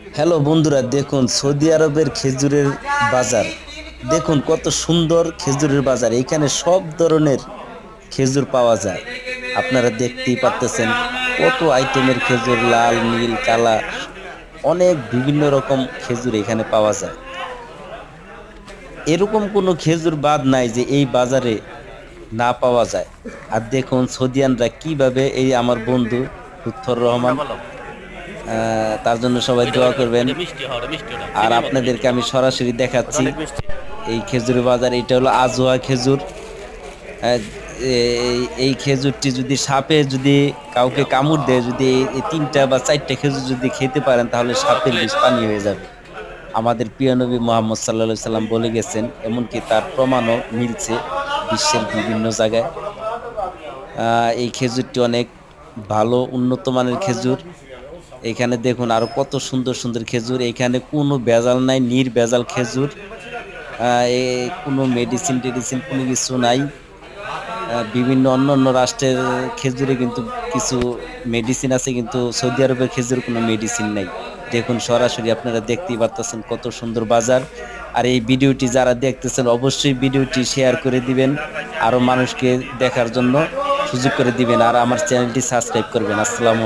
Hello বন্ধুরা, দেখুন Saudi আরবের খেজুরের বাজার। দেখুন কত সুন্দর খেজুরের বাজার। এখানে সব ধরনের খেজুর পাওয়া যায়। আপনারা দেখতেই পারতেছেন কত আইটেমের খেজুর, লাল, নীল, কালা, অনেক বিভিন্ন রকম খেজুর এখানে পাওয়া যায়। এরকম কোনো খেজুর বাদ নাই যে এই বাজারে না পাওয়া যায়। আর দেখুন সৌদিয়ানরা কীভাবে এই আমার বন্ধু লুৎফর রহমান তার জন্য সবাই দোয়া করবেন। আর আপনাদেরকে আমি সরাসরি দেখাচ্ছি। এই খেজুরের বাজার এটা হলো আজোয়া খেজুর। এই- খেজুরটি যদি সাপে যদি কাউকে কামড় দেয় যদি এই তিনটা বা চারটা খেজুর যদি খেতে পারেন তাহলে সাপের বিষ পানি হয়ে যাবে। আমাদের প্রিয় নবী মোহাম্মদ সাল্লা সাল্লাম বলে গেছেন এমনকি তার প্রমাণও মিলছে বিশ্বের বিভিন্ন জায়গায়। এই খেজুরটি অনেক ভালো উন্নত মানের খেজুর। এখানে দেখুন আরও কত সুন্দর সুন্দর খেজুর। এখানে কোনো ভেজাল নাই নির ভেজাল খেজুর কোনো মেডিসিন টেডিসিন কোনো কিছু নাই। বিভিন্ন অন্য অন্য রাষ্ট্রের খেজুরে কিন্তু কিছু মেডিসিন আছে, কিন্তু সৌদি আরবের খেজুর কোনো মেডিসিন নাই। দেখুন সরাসরি আপনারা দেখতেই পারতেছেন কত সুন্দর বাজার। আর এই ভিডিওটি যারা দেখতেছেন, অবশ্যই ভিডিওটি শেয়ার করে দিবেন আরও মানুষকে দেখার জন্য সুযোগ করে দিবেন। আর আমার চ্যানেলটি সাবস্ক্রাইব করবেন। আসসালামু